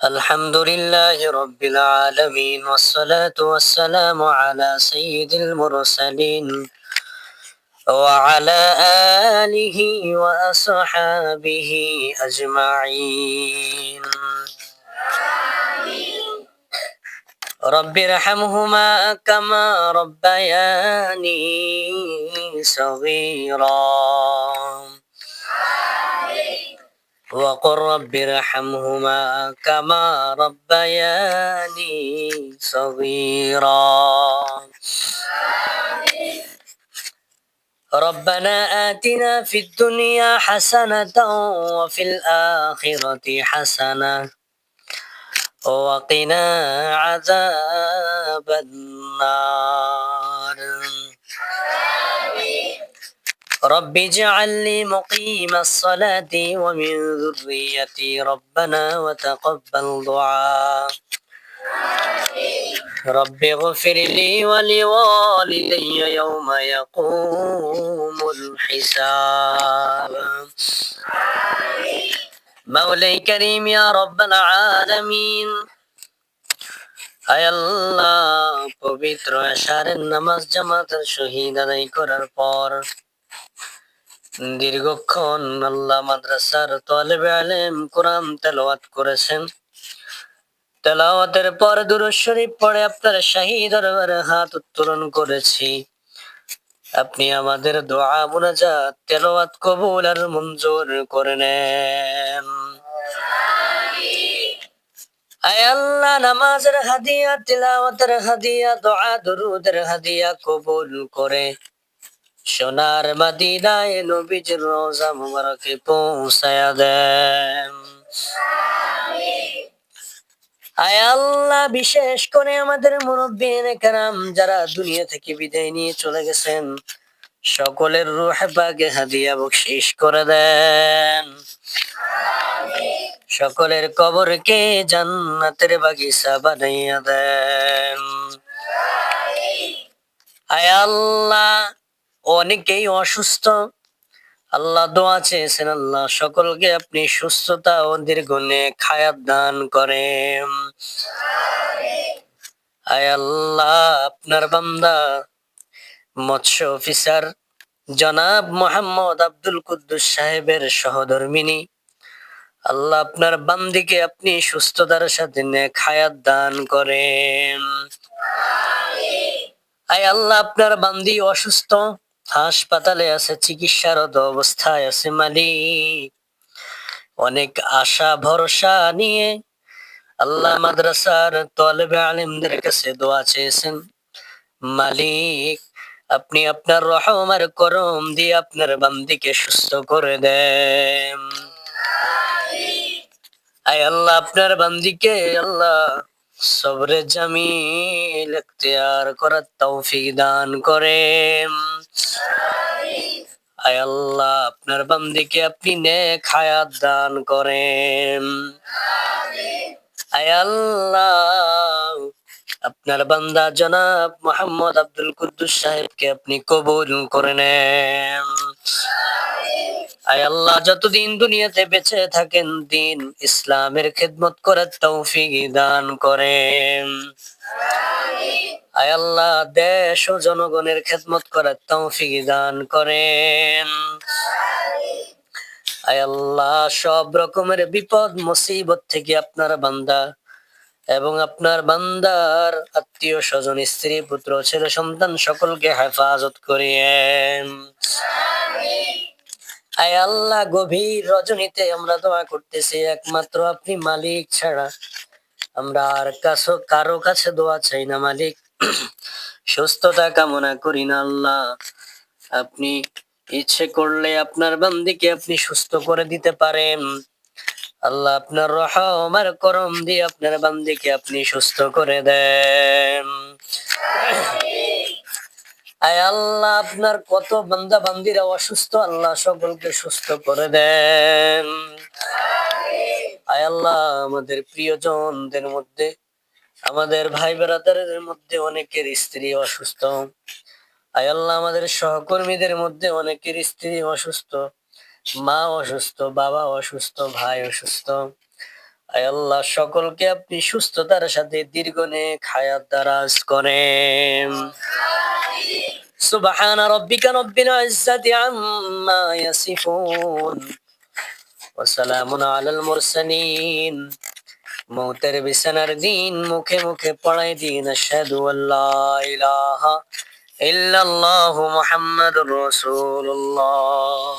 الحمد لله رب العالمين والصلاة والسلام على سيد المرسلين وعلى آله وأصحابه أجمعين. رب ارحمهما كما ربياني صغيرا. وقل رب ارحمهما كما ربياني صغيرا. ربنا آتنا في الدنيا حسنة وفي الآخرة حسنة وقنا عذاب النار. رب اجعلني مقيم الصلاة ومن ذريتي ربنا وتقبل دعاء رب اغفر لي ولوالدي يوم يقوم الحساب مولاي كريم يا رب العالمين আয় আল্লাহ পবিত্র আশারের নামাজ জামাতের শহীদ আদায় করার পর দীর্ঘক্ষণ আল্লাহ মাদ্রাসার তলেবে আলেম কোরআন তেলাওয়াত করেছেন। তেলাওয়াতের পর দুরূদ শরীফ পড়ে আপনার শাহী দরবারে হাত উত্তোলন করেছি। আপনি আমাদের দোয়া, মুনাজাত, তেলাওয়াত কবুল আর মঞ্জুর করে নেন। আয় আল্লাহ, নামাজের হাদিয়া, তেলাওয়াতের হাদিয়া, দোয়া, দুরুদের হাদিয়া কবুল করে। সোনার মদিনায় নবীজির রোজা মুবারকে পৌঁছায়া দেন। আয় আল্লাহ, বিশেষ করে আমাদের মুরব্বীন কারাম যারা দুনিয়া থেকে বিদায় নিয়ে চলে গেছেন, সকলের রুহ পাকে হাদিয়া বকশিস করে দেন। সকলের কবরকে জান্নাতের বাগিচা বানাইয়া দেন। আয় আল্লাহ অনেকেই অসুস্থ। আল্লাহ দোয়া চেয়েছেন, আল্লাহ সকলকে আপনি সুস্থতা ও দীর্ঘনে খায়াত দান করেন। আয় আল্লাহ, আপনার বান্দা, মৎস্য অফিসার জনাব মোহাম্মদ আব্দুল কুদ্দুস সাহেবের সহধর্মিনী, আল্লাহ আপনার বান্দিকে আপনি সুস্থতার সাথে খায়াত দান করেন। আয় আল্লাহ, আপনার বান্দি অসুস্থ। হাসপাতালে আছে, চিকিৎসারত অবস্থায় আছে মালিক। অনেক আশা, ভরসা নিয়ে আল্লাহ মাদ্রাসার তলেবে আলিমদের কাছে দোয়া চেয়েছেন। মালিক, আপনি আপনার রহম আর করম দিয়ে আপনার বান্দিকে সুস্থ করে দেন। আয় আল্লাহ, আপনার বান্দিকে আল্লাহ সবরে জামিল, এখতিয়ার করার তৌফিক দান করেন। আয় আল্লাহ, আপনার বান্দিকে আপনি নেক হায়াত দান করেন। আয় আল্লাহ, আপনার বান্দা জনাব মোহাম্মদ আব্দুল কুদ্দুস সাহেবকে আপনি কবুল করে নেন। আয় আল্লাহ যতদিন দুনিয়াতে বেঁচে থাকেন দিন ইসলামের খেদমত করার তৌফিক দান করেন। আয় আল্লাহ দেশ ও জনগণের খেদমত করার তৌফিক দান করেন। আয় আল্লাহ সব রকমের বিপদ মুসিবত থেকে আপনার বান্দা এবং আপনার বান্দার আত্মীয় স্বজন স্ত্রী পুত্র ছেলে সন্তান সকলকে হেফাজত করিয়েন আয় আল্লাহ, গভীর রজনীতে আমরা দোয়া করতেছি, একমাত্র আপনি মালিক ছাড়া। আমরা আর কাছে, কারও কাছে দোয়া চাই না মালিক। সুস্থতা কামনা করি না আল্লাহ। আপনি ইচ্ছে করলে আপনার বান্দিকে আপনি সুস্থ করে দিতে পারেন। আল্লাহ আপনার রহম আর করম দিয়ে আপনার বান্দিকে আপনি সুস্থ করে দেন। আয় আল্লাহ, আপনার কত বান্দা বান্দিরা অসুস্থ, আল্লাহ সকলকে সুস্থ করে দেন। আয় আল্লাহ, আমাদের প্রিয়জনদের মধ্যে, আমাদের ভাই বেড়াদারের মধ্যে অনেকের স্ত্রী অসুস্থ। আয় আল্লাহ, আমাদের সহকর্মীদের মধ্যে অনেকের স্ত্রী অসুস্থ, মা অসুস্থ, বাবা অসুস্থ, ভাই অসুস্থ। আয় আল্লাহ, সকলকে আপনি সুস্থতার সাথে দীর্ঘনে খায়াত দারাজ করেন। سبحان ربك رب العزة عما يصفون. وسلام على المرسلين. موتر بسنر دين مكه مكه پڑھائی دین اشہد لا إله إلا الله محمد رسول الله.